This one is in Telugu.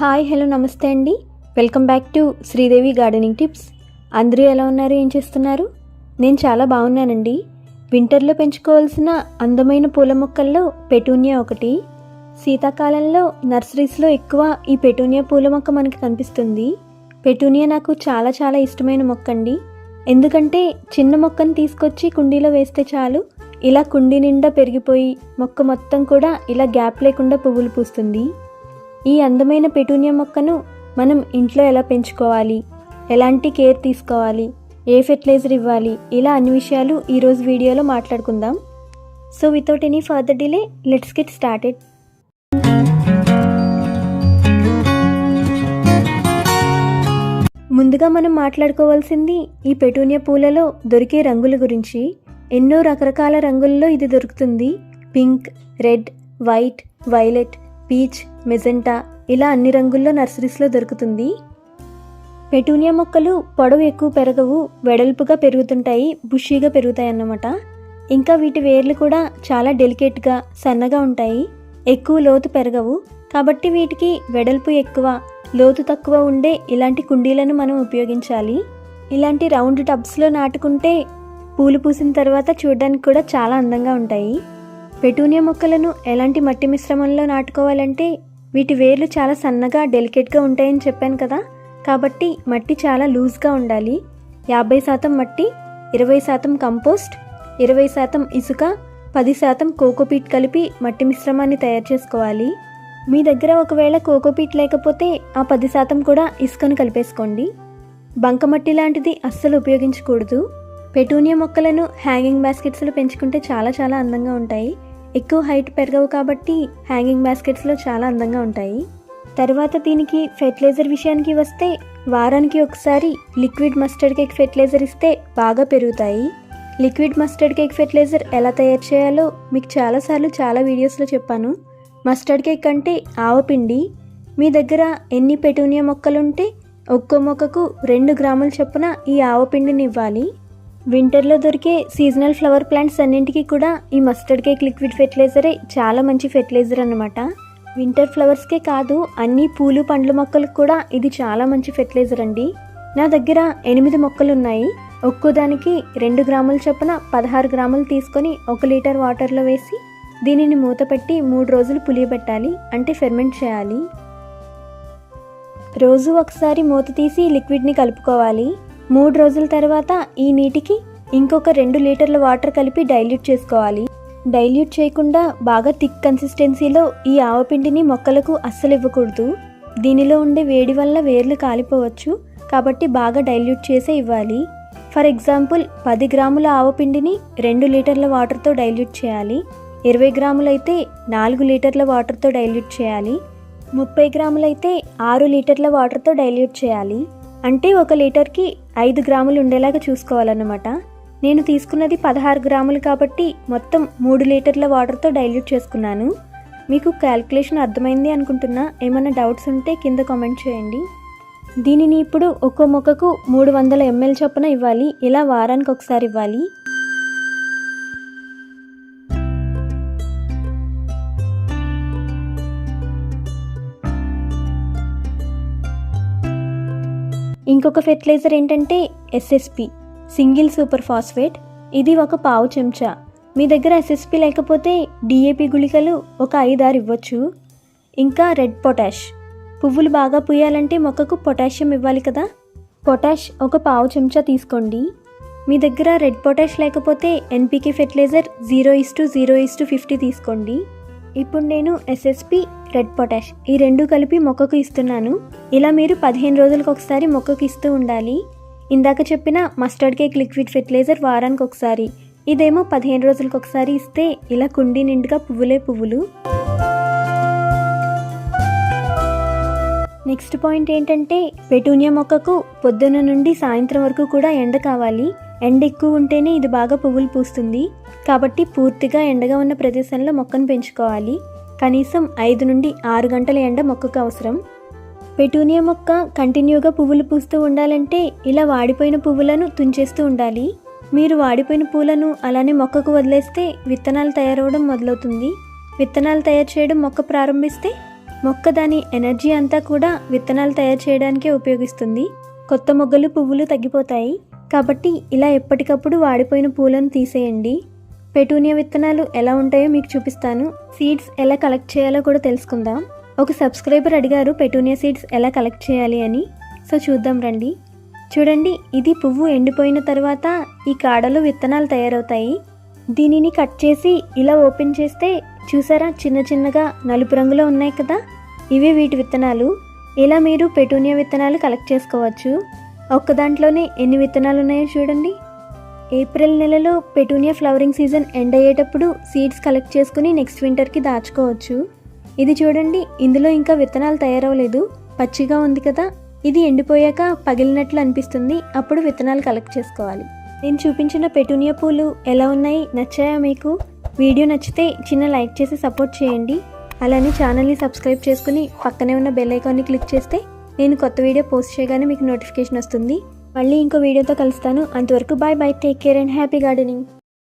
హాయ్ హలో నమస్తే అండి. Welcome back to Sridevi gardening tips. అందరూ ఎలా ఉన్నారు? ఏం చేస్తున్నారు? నేను చాలా బాగున్నానండి. వింటర్లో పెంచుకోవాల్సిన అందమైన పూల మొక్కల్లో పెటూనియా ఒకటి. శీతాకాలంలో నర్సరీస్లో ఎక్కువ ఈ పెటూనియా పూల మొక్క మనకి కనిపిస్తుంది. పెటూనియా నాకు చాలా చాలా ఇష్టమైన మొక్క అండి ఎందుకంటే చిన్న మొక్కను తీసుకొచ్చి కుండీలో వేస్తే చాలు. ఇలా కుండీ నిండా పెరిగిపోయి మొక్క మొత్తం కూడా ఇలా గ్యాప్ లేకుండా పువ్వులు పూస్తుంది. ఈ అందమైన పెటూనియా మొక్కను మనం ఇంట్లో ఎలా పెంచుకోవాలి? ఎలాంటి కేర్ తీసుకోవాలి? ఏ ఫెర్టిలైజర్ ఇవ్వాలి? ఇలా అన్ని విషయాలు ఈరోజు వీడియోలో మాట్లాడుకుందాం. So without any further delay let's get started ముందుగా మనం మాట్లాడుకోవాల్సింది ఈ పెటూనియా పూలలో దొరికే రంగుల గురించి. ఎన్నో రకరకాల రంగుల్లో ఇది దొరుకుతుంది. Pink red white violet peach magenta ఇలా అన్ని రంగుల్లో నర్సరీస్లో దొరుకుతుంది. పెటూనియా మొక్కలు పొడవు ఎక్కువ పెరగవు వెడల్పుగా పెరుగుతుంటాయి బుషీగా పెరుగుతాయి అన్నమాట ఇంకా వీటి వేర్లు కూడా చాలా డెలికేట్గా సన్నగా ఉంటాయి. ఎక్కువ లోతు పెరగవు. కాబట్టి వీటికి వెడల్పు ఎక్కువ లోతు తక్కువ ఉండే ఇలాంటి కుండీలను మనం ఉపయోగించాలి. ఇలాంటి రౌండ్ టబ్స్లో నాటుకుంటే పూలు పూసిన తర్వాత చూడడానికి కూడా చాలా అందంగా ఉంటాయి. పెటూనియా మొక్కలను ఎలాంటి మట్టి మిశ్రమంలో నాటుకోవాలంటే వీటి వేర్లు చాలా సన్నగా డెలికేట్గా ఉంటాయని చెప్పాను కదా. కాబట్టి మట్టి చాలా లూజ్గా ఉండాలి. యాభై శాతం మట్టి ఇరవై శాతం కంపోస్ట్ ఇరవై శాతం ఇసుక పది శాతం కోకోపీట్ కలిపి మట్టి మిశ్రమాన్ని తయారు చేసుకోవాలి. మీ దగ్గర ఒకవేళ కోకోపీట్ లేకపోతే ఆ పది శాతం కూడా ఇసుకను కలిపేసుకోండి. బంకమట్టి లాంటిది అస్సలు ఉపయోగించకూడదు. పెటూనియా మొక్కలను హ్యాంగింగ్ బాస్కెట్స్లో పెంచుకుంటే చాలా చాలా అందంగా ఉంటాయి. ఎక్కువ హైట్ పెరగవు కాబట్టి హ్యాంగింగ్ బాస్కెట్స్లో చాలా అందంగా ఉంటాయి. తర్వాత దీనికి ఫెర్టిలైజర్ విషయానికి వస్తే వారానికి ఒకసారి లిక్విడ్ మస్టర్డ్ కేక్ ఫెర్టిలైజర్ ఇస్తే బాగా పెరుగుతాయి. లిక్విడ్ మస్టర్డ్ కేక్ ఫెర్టిలైజర్ ఎలా తయారు చేయాలో మీకు చాలాసార్లు చాలా వీడియోస్లో చెప్పాను. మస్టర్డ్ కేక్ అంటే ఆవపిండి మీ దగ్గర ఎన్ని పెటూనియా మొక్కలుంటే ఒక్కో మొక్కకు రెండు గ్రాముల చొప్పున ఈ ఆవపిండిని ఇవ్వాలి. వింటర్లో దొరికే సీజనల్ ఫ్లవర్ ప్లాంట్స్ అన్నింటికి కూడా ఈ మస్టర్డ్ కేక్ లిక్విడ్ ఫెర్టిలైజరే చాలా మంచి ఫెర్టిలైజర్ అనమాట వింటర్ ఫ్లవర్స్కే కాదు అన్ని పూలు పండ్ల మొక్కలకు కూడా ఇది చాలా మంచి ఫెర్టిలైజర్ అండి. నా దగ్గర ఎనిమిది మొక్కలు ఉన్నాయి ఒక్కో దానికి రెండు గ్రాముల చొప్పున పదహారు గ్రాములు తీసుకొని ఒక లీటర్ వాటర్లో వేసి దీనిని మూత పెట్టి మూడు రోజులు పులియబెట్టాలి అంటే ఫెర్మెంట్ చేయాలి. రోజు ఒకసారి మూత తీసి లిక్విడ్ని కలుపుకోవాలి. మూడు రోజుల తర్వాత ఈ నీటికి ఇంకొక రెండు లీటర్ల వాటర్ కలిపి డైల్యూట్ చేసుకోవాలి. డైల్యూట్ చేయకుండా బాగా థిక్ కన్సిస్టెన్సీలో ఈ ఆవపిండిని మొక్కలకు అస్సలు ఇవ్వకూడదు. దీనిలో ఉండే వేడి వల్ల వేర్లు కాలిపోవచ్చు. కాబట్టి బాగా డైల్యూట్ చేసే ఇవ్వాలి. ఫర్ ఎగ్జాంపుల్ పది గ్రాముల ఆవపిండిని రెండు లీటర్ల వాటర్తో డైల్యూట్ చేయాలి. ఇరవై గ్రాములైతే నాలుగు లీటర్ల వాటర్తో డైల్యూట్ చేయాలి. ముప్పై గ్రాములైతే ఆరు లీటర్ల వాటర్తో డైల్యూట్ చేయాలి. అంటే ఒక లీటర్కి ఐదు గ్రాములు ఉండేలాగా చూసుకోవాలన్నమాట. నేను తీసుకున్నది పదహారు గ్రాములు కాబట్టి మొత్తం మూడు లీటర్ల వాటర్తో డైల్యూట్ చేసుకున్నాను. మీకు క్యాల్కులేషన్ అర్థమైంది అనుకుంటున్నా. ఏమైనా డౌట్స్ ఉంటే కింద కామెంట్ చేయండి. దీనిని ఇప్పుడు ఒక్కో మొక్కకు మూడు వందల ఎంఎల్ చొప్పున ఇవ్వాలి. ఇలా వారానికి ఒకసారి ఇవ్వాలి. ఇంకొక ఫెర్టిలైజర్ ఏంటంటే ఎస్ఎస్పి సింగిల్ సూపర్ ఫాస్ఫేట్. ఇది ఒక పావు చెంచా. మీ దగ్గర ఎస్ఎస్పి లేకపోతే డిఏపి గుళికలు ఒక ఐదారు ఇవ్వచ్చు. ఇంకా రెడ్ పొటాష్. పువ్వులు బాగా పూయాలంటే మొక్కకు పొటాషియం ఇవ్వాలి కదా? పొటాష్ ఒక పావు చెంచా తీసుకోండి. మీ దగ్గర రెడ్ పొటాష్ లేకపోతే NPK fertiliser zero is to zero is to fifty తీసుకోండి. ఇప్పుడు నేను ఎస్ఎస్పి రెడ్ పొటాష్ ఈ రెండు కలిపి మొక్కకు ఇస్తున్నాను. ఇలా మీరు పదిహేను రోజులకు ఒకసారి మొక్కకు ఇస్తూ ఉండాలి. ఇందాక చెప్పిన మస్టర్డ్ కేక్ లిక్విడ్ ఫెర్టిలైజర్ వారానికి ఒకసారి. ఇదేమో పదిహేను రోజులకు ఒకసారి ఇస్తే ఇలా కుండీ నిండుగా పువ్వులే పువ్వులు. నెక్స్ట్ పాయింట్ ఏంటంటే పెటూనియా మొక్కకు పొద్దున నుండి సాయంత్రం వరకు కూడా ఎండ కావాలి. ఎండ ఎక్కువ ఉంటేనే ఇది బాగా పువ్వులు పూస్తుంది. కాబట్టి పూర్తిగా ఎండగా ఉన్న ప్రదేశంలో మొక్కను పెంచుకోవాలి. కనీసం ఐదు నుండి ఆరు గంటల ఎండ మొక్కకు అవసరం. పెటూనియా మొక్క కంటిన్యూగా పువ్వులు పూస్తూ ఉండాలంటే ఇలా వాడిపోయిన పువ్వులను తుంచేస్తూ ఉండాలి. మీరు వాడిపోయిన పూలను అలానే మొక్కకు వదిలేస్తే విత్తనాలు తయారవడం మొదలవుతుంది. విత్తనాలు తయారు చేయడం మొక్క ప్రారంభిస్తే మొక్క దాని ఎనర్జీ అంతా కూడా విత్తనాలు తయారు చేయడానికే ఉపయోగిస్తుంది. కొత్త మొగ్గలు పువ్వులు తగ్గిపోతాయి. కాబట్టి ఇలా ఎప్పటికప్పుడు వాడిపోయిన పూలను తీసేయండి. పెటూనియా విత్తనాలు ఎలా ఉంటాయో మీకు చూపిస్తాను. సీడ్స్ ఎలా కలెక్ట్ చేయాలో కూడా తెలుసుకుందాం. ఒక సబ్స్క్రైబర్ అడిగారు పెటూనియా సీడ్స్ ఎలా కలెక్ట్ చేయాలి అని? సో చూద్దాం రండి. చూడండి ఇది పువ్వు ఎండిపోయిన తర్వాత ఈ కాడలో విత్తనాలు తయారవుతాయి. దీనిని కట్ చేసి ఇలా ఓపెన్ చేస్తే చూసారా చిన్న చిన్నగా నలుపు రంగులో ఉన్నాయి కదా? ఇవే వీటి విత్తనాలు. ఇలా మీరు పెటూనియా విత్తనాలు కలెక్ట్ చేసుకోవచ్చు. ఒక్క దాంట్లోనే ఎన్ని విత్తనాలు ఉన్నాయో చూడండి. ఏప్రిల్ నెలలో పెటూనియా ఫ్లవరింగ్ సీజన్ ఎండ్ అయ్యేటప్పుడు సీడ్స్ కలెక్ట్ చేసుకుని నెక్స్ట్ వింటర్కి దాచుకోవచ్చు. ఇది చూడండి ఇందులో ఇంకా విత్తనాలు తయారవలేదు పచ్చిగా ఉంది కదా ఇది ఎండిపోయాక పగిలినట్లు అనిపిస్తుంది. అప్పుడు విత్తనాలు కలెక్ట్ చేసుకోవాలి. నేను చూపించిన పెటూనియా పూలు ఎలా ఉన్నాయి నచ్చాయా మీకు? వీడియో నచ్చితే చిన్న లైక్ చేసి సపోర్ట్ చేయండి. అలానే ఛానల్ని సబ్స్క్రైబ్ చేసుకుని పక్కనే ఉన్న బెల్ ఐకాన్ని క్లిక్ చేస్తే నేను కొత్త వీడియో పోస్ట్ చేయగానే మీకు నోటిఫికేషన్ వస్తుంది. మళ్ళీ ఇంకో వీడియోతో కలుస్తాను. అంతవరకు bye bye take care and happy gardening